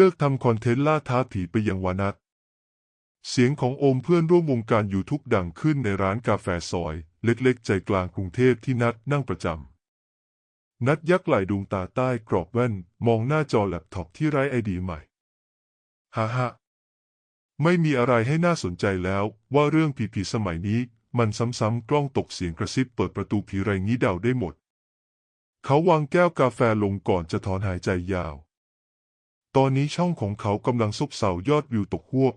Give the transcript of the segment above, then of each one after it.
ลิกทำคอนเทนต์ล่าท้าผีไปยังวานัทเสียงของโอมเพื่อนร่วมวงการยูทูบดังขึ้นในร้านกาแฟซอย เล็กๆ ใจกลางกรุงเทพที่นัดนั่งประจำ นัดยักไหล่ดวงตาใต้กรอบแว่น มองหน้าจอแล็ปท็อปที่ไร้ไอเดียใหม่ฮ่าฮ่าไม่มีอะไรให้น่าสนใจแล้วว่าเรื่องผีๆสมัยนี้ มันซ้ำๆกล้องตกเสียงกระซิบเปิดประตูผีไรงี้เดาได้หมด เขาวางแก้วกาแฟลงก่อนจะถอนหายใจยาว ตอนนี้ช่องของเขากำลังซบเซายอดวิวตกหวบ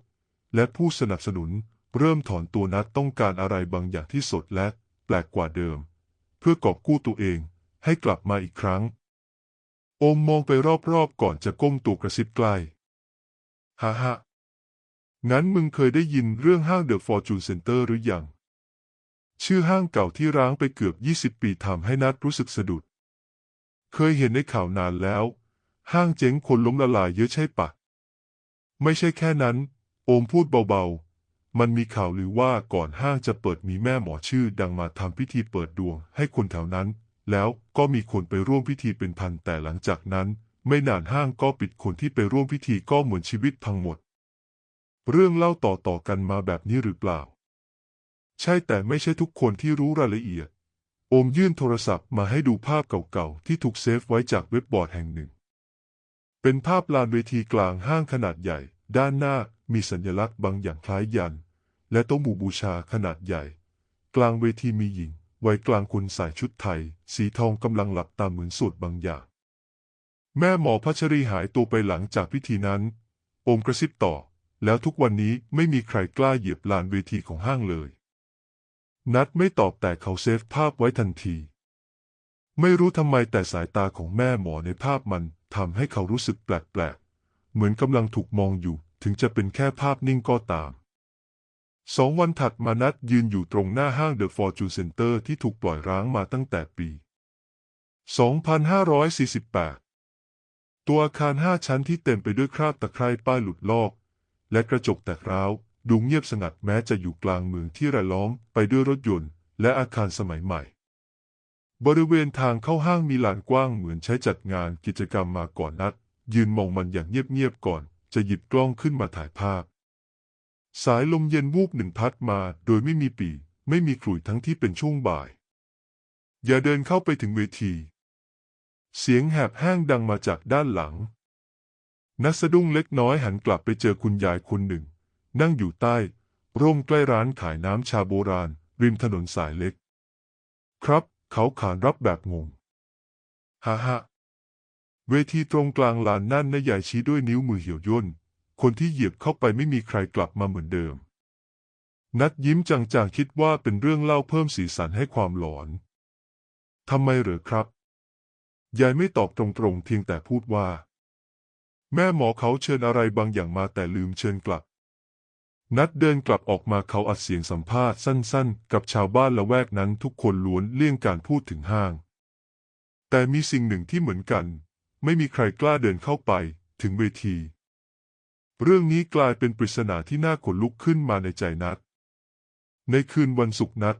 และผู้สนับสนุนเริ่มถอนตัวนัดต้องการอะไรบางอย่างที่สดและแปลกกว่าเดิม เพื่อกอบกู้ตัวเองให้กลับมาอีกครั้ง โอมมองไปรอบๆก่อนจะก้มตัวกระซิบใกล้ฮ่าฮ่างั้นมึงเคยได้ยินเรื่องห้างเดอะฟอร์จูนเซ็นเตอร์หรือยัง ชื่อห้างเก่าที่ร้างไปเกือบ 20 ปีทำให้นัดรู้สึกสะดุด เคยเห็นในข่าวนานแล้ว ห้างเจ๊งคนล้มละลายเยอะใช่ปะ ไม่ใช่แค่นั้น โอมพูดเบาๆ มันมีข่าวลือว่าก่อนห้างจะเปิดมีแม่หมอชื่อดังมาทำพิธีเปิดดวงให้คนแถวนั้น แล้วก็มีคนไปร่วมพิธีเป็นพันแต่หลังจากนั้น ไม่นานห้างก็ปิดคนที่ไปร่วมพิธีก็เหมือนชีวิตพังหมด เรื่องเล่าต่อๆกันมาแบบนี้หรือเปล่า ใช่แต่ไม่ใช่ทุกคนที่รู้รายละเอียดโอมยื่นโทรศัพท์มาให้ดูภาพเก่าๆ ที่ถูกเซฟไว้จากเว็บบอร์ดแห่งหนึ่ง เป็นภาพลานเวทีกลางห้างขนาดใหญ่ ด้านหน้ามีสัญลักษณ์บางอย่างคล้ายยัน และโต๊ะหมู่บูชาขนาดใหญ่ กลางเวทีมีหญิงวัยกลางคนใส่ชุดไทย สีทองกำลังหลับตาเหมือนสวดบางอย่าง แม่หมอพัชรีหายตัวไปหลังจากพิธีนั้น โอมกระซิบต่อ แล้วทุกวันนี้ไม่มีใครกล้าเหยียบลานเวทีของห้างเลย นัดไม่ตอบแต่เขาเซฟภาพไว้ทันที ไม่รู้ทำไมแต่สายตาของแม่หมอในภาพมัน ทำให้เขารู้สึกแปลกๆ เหมือนกำลังถูกมองอยู่ ถึงจะเป็นแค่ภาพนิ่งก็ตาม สองวันถัดมานัดยืนอยู่ตรงหน้าห้างเดอะฟอร์จูนเซ็นเตอร์ที่ถูกปล่อยร้างมาตั้งแต่ปี 2548 ตัวอาคารห้าชั้นที่เต็มไปด้วยคราบตะไคร่ป้ายหลุดลอก และกระจกแตกร้าว ดูเงียบสงัดแม้จะอยู่กลางเมืองที่รายล้อมไปด้วยรถยนต์ และอาคารสมัยใหม่ บริเวณทางเข้าห้างมีลานกว้างเหมือนใช้จัดงานกิจกรรมมาก่อนนัด ยืนมองมันอย่างเงียบๆก่อน จะหยิบกล้องขึ้นมาถ่ายภาพ สายลมเย็นวูบหนึ่งพัดมาโดยไม่มีปี ไม่มีขลุ่ยทั้งที่เป็นช่วงบ่าย อย่าเดินเข้าไปถึงเวที เสียงแหบแห้งดังมาจากด้านหลัง นักสะดุ้งเล็กน้อยหันกลับไปเจอคุณยายคนหนึ่ง นั่งอยู่ใต้ ร่มใกล้ร้านขายน้ำชาโบราณ ริมถนนสายเล็ก ครับ เขาขานรับแบบงงฮ่าฮ่าเวทีตรงกลางลานนั่นนายใหญ่ชี้ด้วยนิ้วมือเหี่ยวย่น คนที่เหยียบเข้าไปไม่มีใครกลับมาเหมือนเดิม นัดยิ้มจางๆคิดว่าเป็นเรื่องเล่าเพิ่มสีสันให้ความหลอน ทำไมเหรอครับ ยายไม่ตอบตรงๆเพียงแต่พูดว่า แม่หมอเขาเชิญอะไรบางอย่างมาแต่ลืมเชิญกลับ นัดเดินกลับออกมาเขาอัดเสียงสัมภาษณ์สั้นๆ กับชาวบ้านละแวกนั้นทุกคนล้วนเลี่ยงการพูดถึงห้าง แต่มีสิ่งหนึ่งที่เหมือนกัน ไม่มีใครกล้าเดินเข้าไปถึงเวที เรื่องนี้กลายเป็นปริศนาที่น่าขนลุกขึ้นมาในใจนัด ในคืนวันศุกร์นัด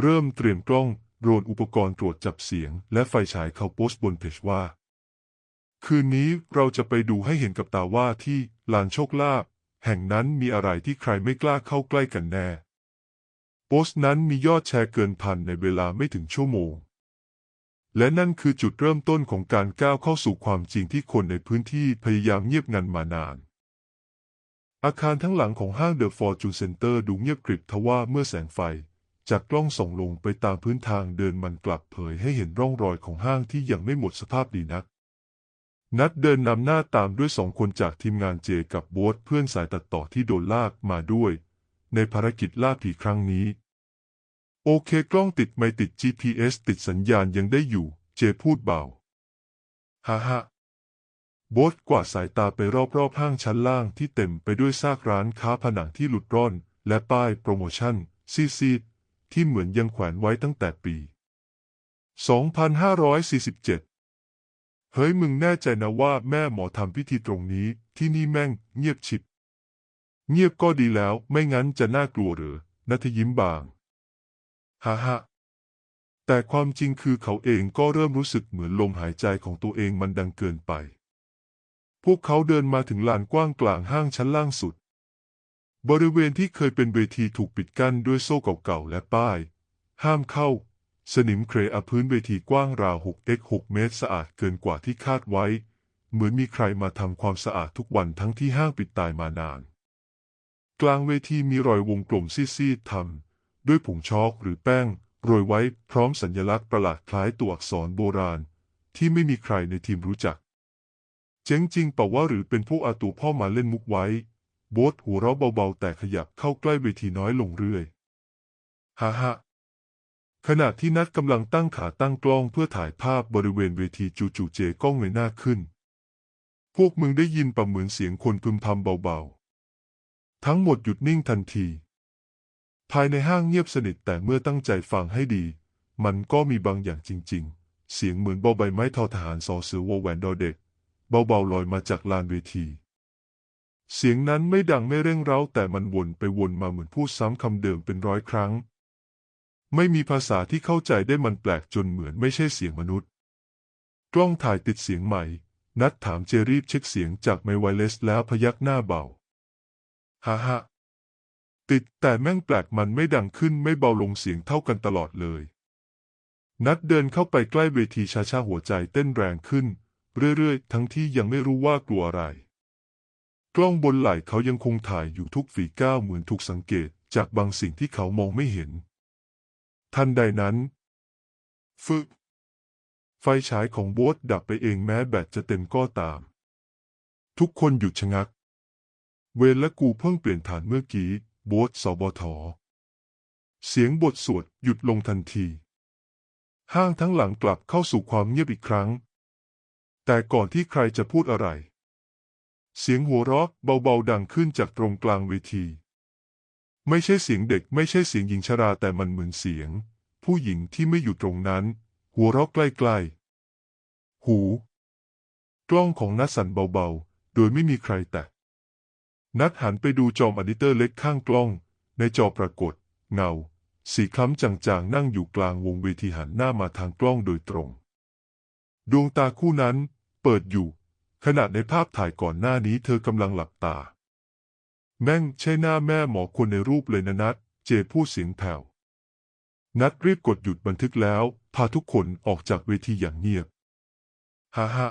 เริ่มเตรียมกล้องโรนอุปกรณ์ตรวจจับเสียง และไฟฉายเขาโพสต์บนเพจว่า คืนนี้เราจะไปดูให้เห็นกับตาว่าที่ลานโชคลาภ แห่งนั้นมีอะไรที่ใครไม่กล้าเข้าใกล้กันแน่ โพสต์นั้นมียอดแชร์เกินพันในเวลาไม่ถึงชั่วโมง และนั่นคือจุดเริ่มต้นของการก้าวเข้าสู่ความจริงที่คนในพื้นที่พยายามเงียบงันมานานอาคารทั้งหลังของห้างเดอะฟอร์จูนเซ็นเตอร์ดูเงียบกริบทว่าเมื่อแสงไฟ จากกล้องส่องลงไปตามพื้นทางเดินมันกลับเผยให้เห็นร่องรอยของห้างที่ยังไม่หมดสภาพดีนัก นัดเดินนำหน้าตามด้วยสองคนจากทีมงานเจกับโบ๊ทเพื่อนสายตัดต่อที่โดนลากมาด้วย ในภารกิจล่าผีครั้งนี้ โอเคกล้องติดไม่ติด GPS ติดสัญญาณยังได้อยู่ เจพูดเบาฮ่าฮ่าโบ๊ทกวาดสายตาไปรอบๆห้างชั้นล่างที่เต็มไปด้วยซากร้านค้าผนังที่หลุดร่อน และป้ายโปรโมชั่น ซีดๆที่เหมือนยังแขวนไว้ตั้งแต่ปี 2547 เฮ้ยมึงแน่ใจนะว่าแม่หมอทำพิธีตรงนี้ ที่นี่แม่งเงียบฉิบ เงียบก็ดีแล้ว ไม่งั้นจะน่ากลัวหรือนัทยิ้มบางฮ่าฮ่าแต่ความจริงคือเขาเองก็เริ่มรู้สึกเหมือนลมหายใจของตัวเองมันดังเกินไป พวกเขาเดินมาถึงลานกว้างกลางห้างชั้นล่างสุด บริเวณที่เคยเป็นเวทีถูกปิดกั้นด้วยโซ่เก่าๆและป้าย ห้ามเข้า สนิมเครอะพื้นเวทีกว้างราว6 x 6เมตรสะอาดเกินกว่าที่คาดไว้ เหมือนมีใครมาทำความสะอาดทุกวันทั้งที่ห้างปิดตายมานาน กลางเวทีมีรอยวงกลมซีดๆทำด้วยผงช็อกหรือแป้ง โรยไว้พร้อมสัญลักษณ์ประหลาดคล้ายตัวอักษรโบราณ ที่ไม่มีใครในทีมรู้จัก เจ๋งจริงเปล่าว่าหรือเป็นพวกอาตูพ่อมาเล่นมุกไว้โบทหัวเราะเบาๆแต่ขยับเข้าใกล้เวทีน้อยลงเรื่อยฮ่าฮ่า ขณะที่นัดกำลังตั้งขาตั้งกล้องเพื่อถ่ายภาพบริเวณเวทีจู่ๆเจกล้องเงยหน้าขึ้น พวกมึงได้ยินประเหมือนเสียงคนพึมพำเบาๆ ทั้งหมดหยุดนิ่งทันที ภายในห้างเงียบสนิทแต่เมื่อตั้งใจฟังให้ดี มันก็มีบางอย่างจริงๆ เสียงเหมือนเบาใบไม้ทอทหารสอเสือวแหวนดอเด็ก เบาๆลอยมาจากลานเวทีเสียงนั้นไม่ดังไม่เร่งเร้าแต่มันวนไปวนมาเหมือนพูดซ้ำคำเดิมเป็นร้อยครั้ง ไม่มีภาษาที่เข้าใจได้มันแปลกจนเหมือนไม่ใช่เสียงมนุษย์ กล้องถ่ายติดเสียงใหม่ นัดถามเจรีบเช็คเสียงจากไมไวเลสแล้วพยักหน้าเบาฮ่าฮ่าติดแต่แม่งแปลกมันไม่ดังขึ้นไม่เบาลงเสียงเท่ากันตลอดเลย นัดเดินเข้าไปใกล้เวทีช้าๆหัวใจเต้นแรงขึ้น เรื่อยๆ ทั้งที่ยังไม่รู้ว่ากลัวอะไร กล้องบนไหล่เขายังคงถ่ายอยู่ทุกฝีก้าวเหมือนถูกสังเกตจากบางสิ่งที่เขามองไม่เห็น ทันใดนั้น ฟึก ไฟฉายของโบ๊ทดับไปเองแม้แบตจะเต็มก็ตาม ทุกคนหยุดชะงัก เวรและกูเพิ่งเปลี่ยนฐานเมื่อกี้โบ๊ทสบทเสียงบทสวดหยุดลงทันที ห้างทั้งหลังกลับเข้าสู่ความเงียบอีกครั้ง แต่ก่อนที่ใครจะพูดอะไร เสียงหัวเราะเบาๆดังขึ้นจากตรงกลางเวที ไม่ใช่เสียงเด็ก ไม่ใช่เสียงหญิงชราแต่มันเหมือนเสียง ผู้หญิงที่ไม่อยู่ตรงนั้น หัวเราะใกล้ๆ หู กล้องของนัดสั่นเบาๆ โดยไม่มีใครแตะนัดหันไปดูจอมอนิเตอร์เล็กข้างกล้อง ในจอปรากฏ เงา สีคล้ำจางๆ นั่งอยู่กลางวงเวทีหันหน้ามาทางกล้องโดยตรง ดวงตาคู่นั้น เปิดอยู่ ขณะในภาพถ่ายก่อนหน้านี้เธอกำลังหลับตา แม่งใช่หน้าแม่หมอคนในรูปเลยนะนัด เจพูดเสียงแผ่ว นัดรีบกดหยุดบันทึกแล้ว พาทุกคนออกจากเวทีอย่างเงียบ ฮ่าฮ่า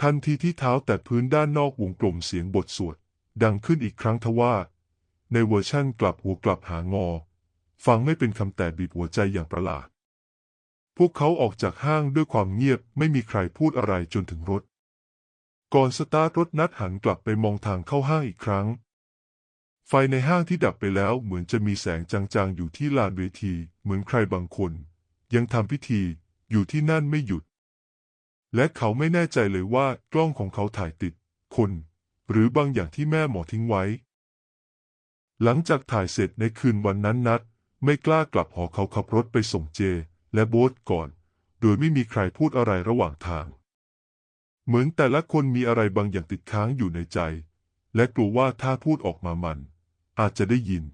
ทันทีที่เท้าแตะพื้นด้านนอกวงกลมเสียงบทสวด ดังขึ้นอีกครั้งทว่า ในเวอร์ชั่นกลับหัวกลับหางอ ฟังไม่เป็นคำแต่บีบหัวใจอย่างประหลาด พวกเขาออกจากห้างด้วยความเงียบไม่มีใครพูดอะไรจนถึงรถ ก่อนสตาร์ทรถนัดหันกลับไปมองทางเข้าห้างอีกครั้ง ไฟในห้างที่ดับไปแล้วเหมือนจะมีแสงจางๆ อยู่ที่ลานเวที เหมือนใครบางคน ยังทำพิธีอยู่ที่นั่นไม่หยุด และเขาไม่แน่ใจเลยว่ากล้องของเขาถ่ายติด คน หรือบางอย่างที่แม่หมอทิ้งไว้ หลังจากถ่ายเสร็จในคืนวันนั้นนัด ไม่กล้ากลับหอเขาขับรถไปส่งเจ และโบ๊ทก่อน โดยไม่มีใครพูดอะไรระหว่างทาง เหมือนแต่ละคนมีอะไรบางอย่างติดค้างอยู่ในใจ และกลัวว่าถ้าพูดออกมามัน อาจจะได้ยิน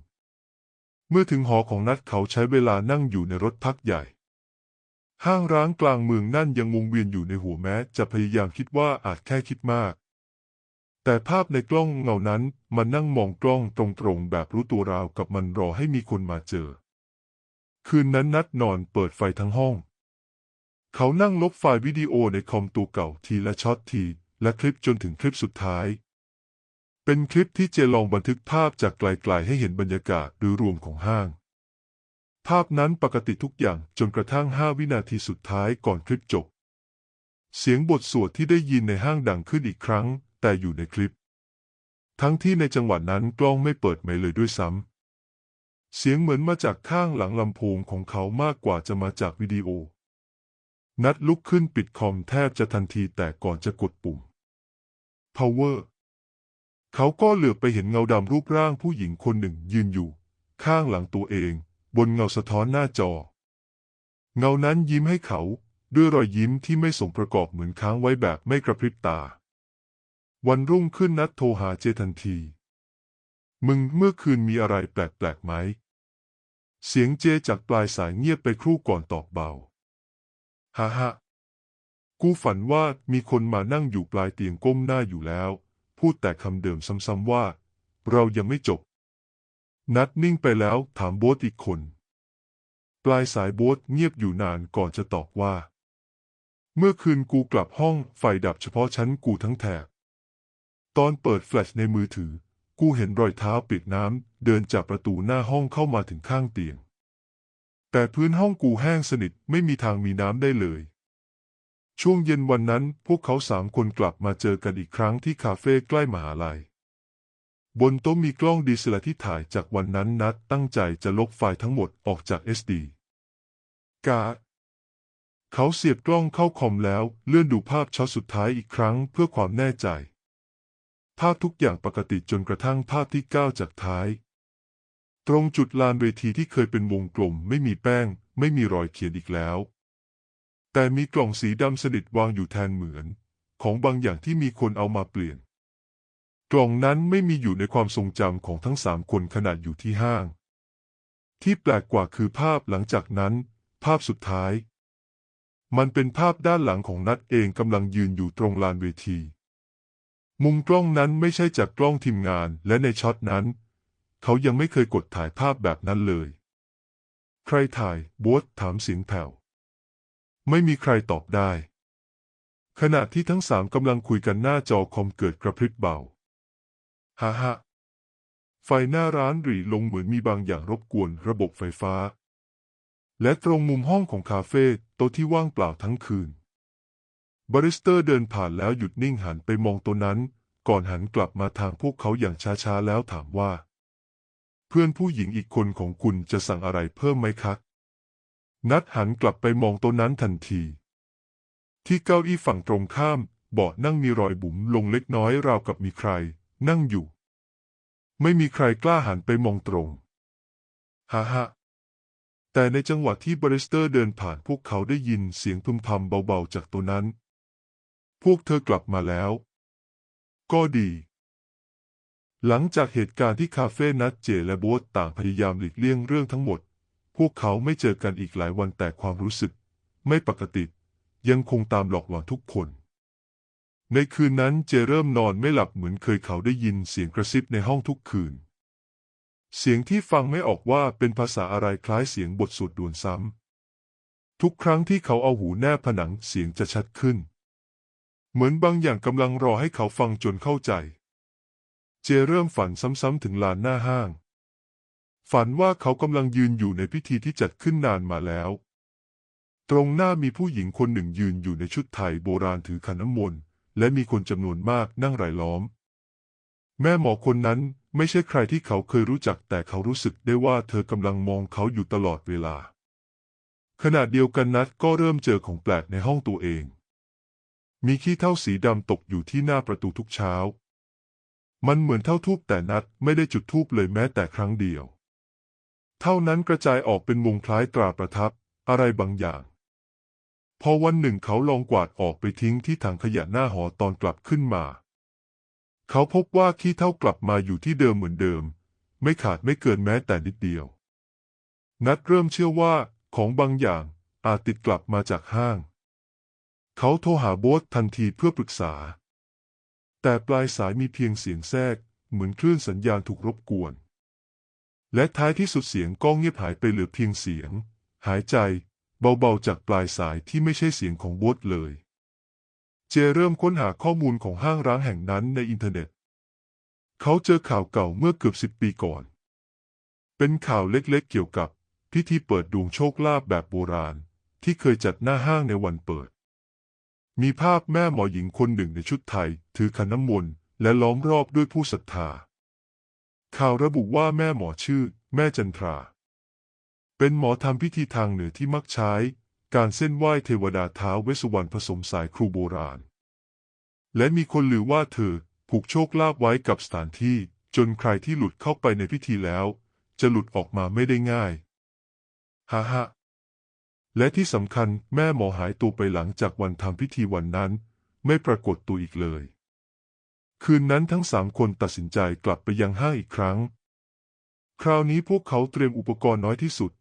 เมื่อถึงหอของนัดเขาใช้เวลานั่งอยู่ในรถพักใหญ่ ห้างร้างกลางเมืองนั่นยังวงเวียนอยู่ในหัวแม้ จะพยายามคิดว่าอาจแค่คิดมาก แต่ภาพในกล้องเงานั้นมันนั่งมองกล้องตรงๆแบบรู้ตัวราวกับมันรอให้มีคนมาเจอ คืนนั้นนัดนอนเปิดไฟทั้งห้อง เขานั่งลบไฟล์วิดีโอในคอมตัวเก่าทีละช็อตที และคลิปจนถึงคลิปสุดท้าย เป็นคลิปที่เจลองบันทึกภาพจากไกลๆให้เห็นบรรยากาศโดยรวมของห้าง ภาพนั้นปกติทุกอย่างจนกระทั่งห้าวินาทีสุดท้ายก่อนคลิปจบ เสียงบทสวดที่ได้ยินในห้างดังขึ้นอีกครั้ง แต่อยู่ในคลิป ทั้งที่ในจังหวะนั้นกล้องไม่เปิดไม่เลยด้วยซ้ำ เสียงเหมือนมาจากข้างหลังลำโพงของเขามากกว่าจะมาจากวิดีโอ นัดลุกขึ้นปิดคอมแทบจะทันทีแต่ก่อนจะกดปุ่ม power เขาก็เหลือบไปเห็นเงาดำรูปร่างผู้หญิงคนหนึ่งยืนอยู่ ข้างหลังตัวเอง บนเงาสะท้อนหน้าจอ เงานั้นยิ้มให้เขา ด้วยรอยยิ้มที่ไม่สมประกอบเหมือนค้างไว้แบบไม่กระพริบตา วันรุ่งขึ้นนัดโทรหาเจทันที มึงเมื่อคืนมีอะไรแปลกๆไหม เสียงเจจากปลายสายเงียบไปครู่ก่อนตอบเบาฮ่าฮ่ากูฝันว่ามีคนมานั่งอยู่ปลายเตียงก้มหน้าอยู่แล้ว พูดแต่คำเดิมซ้ำๆว่า เรายังไม่จบ นัดนิ่งไปแล้วถามโบ๊ทอีกคน ปลายสายโบ๊ทเงียบอยู่นานก่อนจะตอบว่า เมื่อคืนกูกลับห้องไฟดับเฉพาะชั้นกูทั้งแถบ ตอนเปิดแฟลชในมือถือ กูเห็นรอยเท้าเปียกน้ำเดินจากประตูหน้าห้องเข้ามาถึงข้างเตียง แต่พื้นห้องกูแห้งสนิทไม่มีทางมีน้ำได้เลย ช่วงเย็นวันนั้นพวกเขาสามคนกลับมาเจอกันอีกครั้งที่คาเฟ่ใกล้มหาลัย บนโต๊ะมีกล้องดีเลที่ถ่ายจากวันนั้นนัดตั้งใจจะลบไฟล์ทั้งหมดออกจาก SD กาเขาเสียบกล้องเข้าคอมแล้วเลื่อนดูภาพช็อตสุดท้ายอีกครั้งเพื่อความแน่ใจ ภาพทุกอย่างปกติจนกระทั่งภาพที่ก้าวจากท้าย ตรงจุดลานเวทีที่เคยเป็นวงกลมไม่มีแป้ง ไม่มีรอยเขียนอีกแล้ว แต่มีกล่องสีดำสนิทวางอยู่แทนเหมือน ของบางอย่างที่มีคนเอามาเปลี่ยน กล่องนั้นไม่มีอยู่ในความทรงจำของทั้งสามคนขณะอยู่ที่ห้าง ที่แปลกกว่าคือภาพหลังจากนั้น ภาพสุดท้าย มันเป็นภาพด้านหลังของนัดเองกำลังยืนอยู่ตรงลานเวที มุมกล้องนั้นไม่ใช่จากกล้องทีมงานและในช็อตนั้น เขายังไม่เคยกดถ่ายภาพแบบนั้นเลย ใครถ่ายโบทถามเสียงแผ่ว ไม่มีใครตอบได้ ขณะที่ทั้งสามกำลังคุยกันหน้าจอคอมเกิดกระพริบเบาฮ่าฮ่าไฟหน้าร้านหรี่ลงเหมือนมีบางอย่างรบกวนระบบไฟฟ้า และตรงมุมห้องของคาเฟ่โต๊ะที่ว่างเปล่าทั้งคืน บาริสเตอร์เดินผ่านแล้วหยุดนิ่งหันไปมองตัวนั้น ก่อนหันกลับมาทางพวกเขาอย่างช้าๆแล้วถามว่า เพื่อนผู้หญิงอีกคนของคุณจะสั่งอะไรเพิ่มไหมคะ นัดหันกลับไปมองตัวนั้นทันที ที่เก้าอี้ฝั่งตรงข้าม เบาะนั่งมีรอยบุ๋มลงเล็กน้อยราวกับมีใคร นั่งอยู่ ไม่มีใครกล้าหันไปมองตรงฮ่าฮ่าแต่ในจังหวะที่บริสเตอร์เดินผ่านพวกเขาได้ยินเสียงพึมพำเบาๆจากตัวนั้น พวกเธอกลับมาแล้ว ก็ดี หลังจากเหตุการณ์ที่คาเฟ่นัดเจและโบ๊ทต่างพยายามหลีกเลี่ยงเรื่องทั้งหมด พวกเขาไม่เจอกันอีกหลายวันแต่ความรู้สึก ไม่ปกติ ยังคงตามหลอกหลอนทุกคน ในคืนนั้นเจเริ่มนอนไม่หลับเหมือนเคยเขาได้ยินเสียงกระซิบในห้องทุกคืน เสียงที่ฟังไม่ออกว่าเป็นภาษาอะไรคล้ายเสียงบทสวดดวนซ้ำ ทุกครั้งที่เขาเอาหูแนบผนังเสียงจะชัดขึ้น เหมือนบางอย่างกำลังรอให้เขาฟังจนเข้าใจ เจเริ่มฝันซ้ำๆถึงลานหน้าห้าง ฝันว่าเขากำลังยืนอยู่ในพิธีที่จัดขึ้นนานมาแล้ว ตรงหน้ามีผู้หญิงคนหนึ่งยืนอยู่ในชุดไทยโบราณถือขันน้ำมนต์และมีคนจำนวนมากนั่งรายล้อม แม่หมอคนนั้นไม่ใช่ใครที่เขาเคยรู้จักแต่เขารู้สึกได้ว่าเธอกำลังมองเขาอยู่ตลอดเวลา ขณะเดียวกันนัดก็เริ่มเจอของแปลกในห้องตัวเอง มีขี้เท่าสีดำตกอยู่ที่หน้าประตูทุกเช้า มันเหมือนเท่าทูบแต่นัดไม่ได้จุดทูบเลยแม้แต่ครั้งเดียว เท่านั้นกระจายออกเป็นวงคล้ายตราประทับ อะไรบางอย่าง พอวันหนึ่งเขาลองกวาดออกไปทิ้งที่ถังขยะหน้าหอตอนกลับขึ้นมา เขาพบว่าขี้เท่ากลับมาอยู่ที่เดิมเหมือนเดิม ไม่ขาดไม่เกินแม้แต่นิดเดียว นัดเริ่มเชื่อว่าของบางอย่างอาจติดกลับมาจากห้าง เขาโทรหาโบ๊ททันทีเพื่อปรึกษา แต่ปลายสายมีเพียงเสียงแทรกเหมือนคลื่นสัญญาณถูกรบกวน และท้ายที่สุดเสียงก็เงียบหายไปเหลือเพียงเสียง หายใจเบาๆจากปลายสายที่ไม่ใช่เสียงของบ๊ทเลย เจเริ่มค้นหาข้อมูลของห้างร้างแห่งนั้นในอินเทอร์เน็ต เขาเจอข่าวเก่าเมื่อเกือบสิบปีก่อน เป็นข่าวเล็กๆเกี่ยวกับพิธีเปิดดวงโชคลาภแบบโบราณ ที่เคยจัดหน้าห้างในวันเปิด มีภาพแม่หมอหญิงคนหนึ่งในชุดไทย ถือขันน้ำมนต์และล้อมรอบด้วยผู้ศรัทธา ข่าวระบุว่าแม่หมอชื่อ แม่จันทรา เป็นหมอทำพิธีทางเหนือที่มักใช้ การเส้นไหว้เทวดาท้าเวสสุวรรณผสมสายครูโบราณ และมีคนลือว่าเธอผูกโชคลาภไว้กับสถานที่ จนใครที่หลุดเข้าไปในพิธีแล้ว จะหลุดออกมาไม่ได้ง่ายฮ่าฮ่าและที่สำคัญแม่หมอหายตัวไปหลังจากวันทำพิธีวันนั้น ไม่ปรากฏตัวอีกเลย คืนนั้นทั้งสามคนตัดสินใจกลับไปยังห้างอีกครั้ง คราวนี้พวกเขาเตรียมอุปกรณ์น้อยที่สุด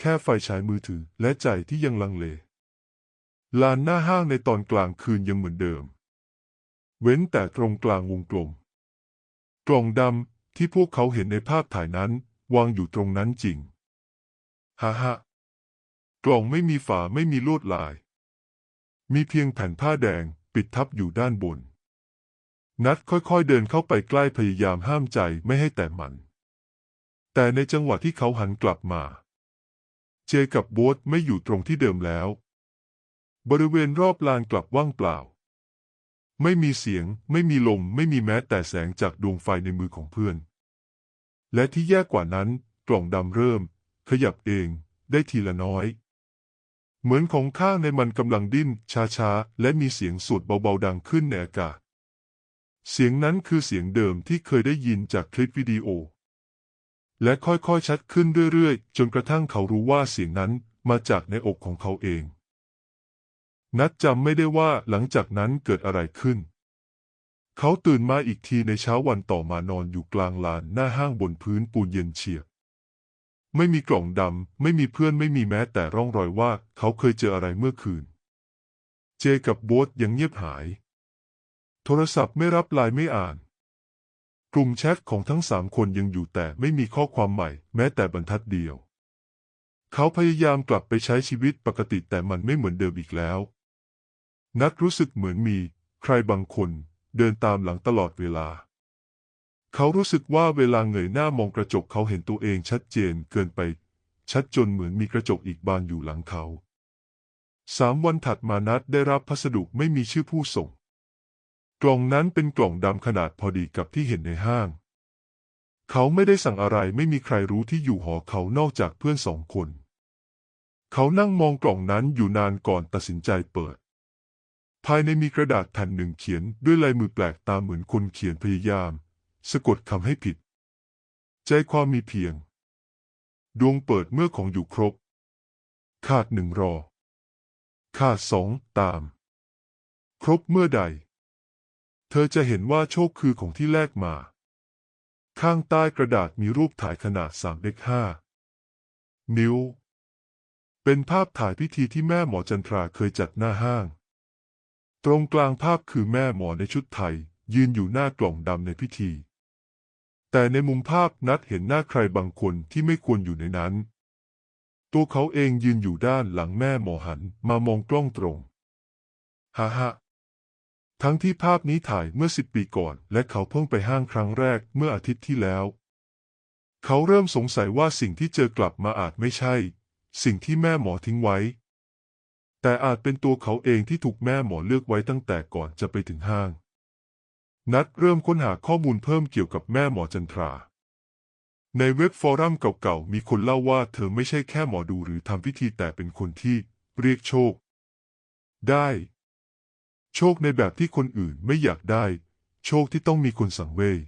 แค่ไฟฉายมือถือและใจที่ยังลังเล ลานหน้าห้างในตอนกลางคืนยังเหมือนเดิม เว้นแต่ตรงกลางวงกลม กล่องดำที่พวกเขาเห็นในภาพถ่ายนั้น วางอยู่ตรงนั้นจริง ฮ่าฮ่ากล่องไม่มีฝาไม่มีลวดลาย มีเพียงแผ่นผ้าแดงปิดทับอยู่ด้านบน นัดค่อยๆเดินเข้าไปใกล้พยายามห้ามใจไม่ให้แตะมัน แต่ในจังหวะที่เขาหันกลับมา เจกับโบ๊ทไม่อยู่ตรงที่เดิมแล้ว บริเวณรอบลานกลับว่างเปล่า ไม่มีเสียง ไม่มีลม ไม่มีแม้แต่แสงจากดวงไฟในมือของเพื่อน และที่แย่กว่านั้น กล่องดำเริ่ม ขยับเองได้ทีละน้อย เหมือนของข้างในมันกำลังดิ้นช้าๆ และมีเสียงสวดเบาๆดังขึ้นในอากาศ เสียงนั้นคือเสียงเดิมที่เคยได้ยินจากคลิปวิดีโอ และค่อยๆชัดขึ้นเรื่อยๆ จนกระทั่งเขารู้ว่าเสียงนั้นมาจากในอกของเขาเอง นัดจำไม่ได้ว่าหลังจากนั้นเกิดอะไรขึ้น เขาตื่นมาอีกทีในเช้าวันต่อมานอนอยู่กลางลานหน้าห้างบนพื้นปูนเย็นเฉียบ ไม่มีกล่องดำ ไม่มีเพื่อนไม่มีแม้แต่ร่องรอยว่าเขาเคยเจออะไรเมื่อคืน เจกับโบ๊ทยังเงียบหาย ทรศัพท์ไม่รับไลน์ไม่อ่าน กลุ่มแชทของทั้งสามคนยังอยู่แต่ไม่มีข้อความใหม่ แม้แต่บรรทัดเดียว เขาพยายามกลับไปใช้ชีวิตปกติแต่มันไม่เหมือนเดิมอีกแล้ว นัดรู้สึกเหมือนมี ใครบางคนเดินตามหลังตลอดเวลา เขารู้สึกว่าเวลาเงยหน้ามองกระจกเขาเห็นตัวเองชัดเจนเกินไป ชัดจนเหมือนมีกระจกอีกบานอยู่หลังเขาสามวันถัดมานัดได้รับพัสดุไม่มีชื่อผู้ส่ง กล่องนั้นเป็นกล่องดำขนาดพอดีกับที่เห็นในห้าง เขาไม่ได้สั่งอะไรไม่มีใครรู้ที่อยู่หอเขานอกจากเพื่อนสองคน เขานั่งมองกล่องนั้นอยู่นานก่อนตัดสินใจเปิด ภายในมีกระดาษแผ่นหนึ่งเขียนด้วยลายมือแปลกตาเหมือนคนเขียนพยายาม สะกดคำให้ผิด ใจความมีเพียง ดวงเปิดเมื่อของอยู่ครบ ขาดหนึ่งรอ ขาดสองตาม ครบเมื่อใด เธอจะเห็นว่าโชคคือของที่แลกมา ข้างใต้กระดาษมีรูปถ่ายขนาดสามเลขห้านิ้ว เป็นภาพถ่ายพิธีที่แม่หมอจันทราเคยจัดหน้าห้าง ตรงกลางภาพคือแม่หมอในชุดไทย ยืนอยู่หน้ากล่องดำในพิธี แต่ในมุมภาพนัดเห็นหน้าใครบางคนที่ไม่ควรอยู่ในนั้น ตัวเขาเองยืนอยู่ด้านหลังแม่หมอหันมามองกล้องตรงฮ่าฮ่า ทั้งที่ภาพนี้ถ่ายเมื่อสิบปีก่อน และเขาเพิ่งไปห้างครั้งแรกเมื่ออาทิตย์ที่แล้ว เขาเริ่มสงสัยว่าสิ่งที่เจอกลับมาอาจไม่ใช่ สิ่งที่แม่หมอทิ้งไว้ แต่อาจเป็นตัวเขาเองที่ถูกแม่หมอเลือกไว้ตั้งแต่ก่อนจะไปถึงห้าง นัดเริ่มค้นหาข้อมูลเพิ่มเกี่ยวกับแม่หมอจันทรา ในเว็บฟอรัมเก่าๆมีคนเล่าว่าเธอไม่ใช่แค่หมอดูหรือทำพิธีแต่เป็นคนที่เรียกโชค ได้ โชคในแบบที่คนอื่นไม่อยากได้ โชคที่ต้องมีคนสั่งเวย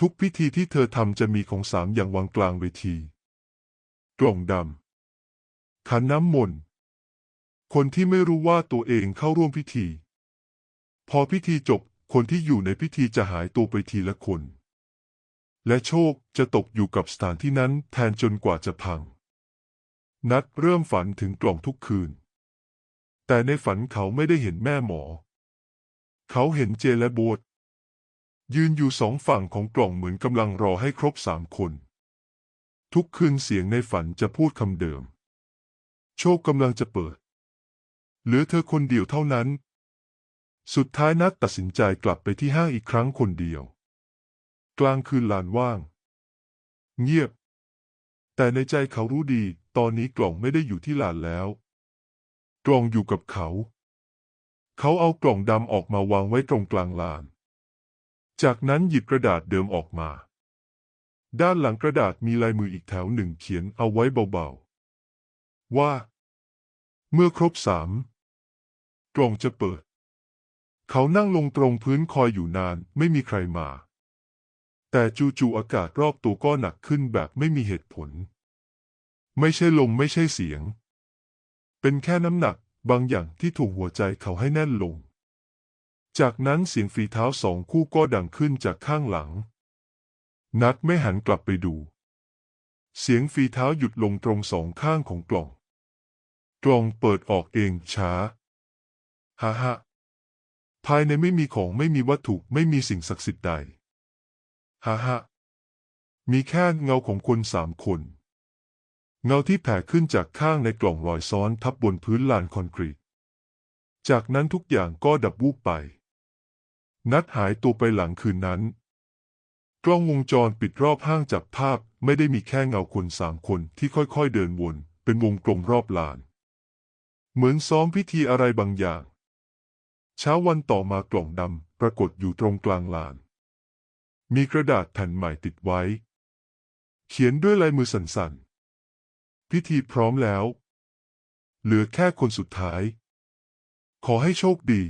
ทุกพิธีที่เธอทำจะมีของสามอย่างวางกลางเวที กล่องดำขันน้ำมนต์ คนที่ไม่รู้ว่าตัวเองเข้าร่วมพิธี พอพิธีจบ คนที่อยู่ในพิธีจะหายตัวไปทีละคน และโชคจะตกอยู่กับสถานที่นั้นแทนจนกว่าจะพัง นัดเริ่มฝันถึงกล่องทุกคืน แต่ในฝันเขาไม่ได้เห็นแม่หมอ เขาเห็นเจและโบทยืนอยู่สองฝั่งของกล่องเหมือนกำลังรอให้ครบสามคน ทุกคืนเสียงในฝันจะพูดคำเดิม โชคกำลังจะเปิด เหลือเธอคนเดียวเท่านั้น สุดท้ายนัดตัดสินใจกลับไปที่ห้างอีกครั้งคนเดียว กลางคืนลานว่าง เงียบ แต่ในใจเขารู้ดี ตอนนี้กล่องไม่ได้อยู่ที่ลานแล้ว กล่องอยู่กับเขา เขาเอากล่องดำออกมาวางไว้ตรงกลางลาน จากนั้นหยิบกระดาษเดิมออกมา ด้านหลังกระดาษมีลายมืออีกแถวหนึ่งเขียนเอาไว้เบาๆ ว่า เมื่อครบสามกล่องจะเปิด เขานั่งลงตรงพื้นคอยอยู่นานไม่มีใครมา แต่จู่ๆอากาศรอบตัวก็หนักขึ้นแบบไม่มีเหตุผล ไม่ใช่ลมไม่ใช่เสียง เป็นแค่น้ำหนักบางอย่างที่ถูกหัวใจเขาให้แน่นลง จากนั้นเสียงฝีเท้าสองคู่ก็ดังขึ้นจากข้างหลัง นัดไม่หันกลับไปดู เสียงฝีเท้าหยุดลงตรงสองข้างของกล่อง กล่องเปิดออกเองช้า ฮ่าฮ่าภายในไม่มีของไม่มีวัตถุไม่มีสิ่งศักดิ์สิทธิ์ใด ฮ่าฮ่ามีแค่เงาของคนสามคน เงาที่แผ่ขึ้นจากข้างในกล่องลอยซ้อนทับบนพื้นลานคอนกรีต จากนั้นทุกอย่างก็ดับวูบไป นัดหายตัวไปหลังคืนนั้น กล้องวงจรปิดรอบห้างจับภาพไม่ได้มีแค่เงาคนสามคนที่ค่อยๆเดินวน เป็นวงกลมรอบลาน เหมือนซ้อมพิธีอะไรบางอย่าง เช้าวันต่อมากล่องดำปรากฏอยู่ตรงกลางลาน มีกระดาษแผ่นใหม่ติดไว้ เขียนด้วยลายมือสั่นๆ พิธีพร้อมแล้ว เหลือแค่คนสุดท้าย ขอให้โชคดี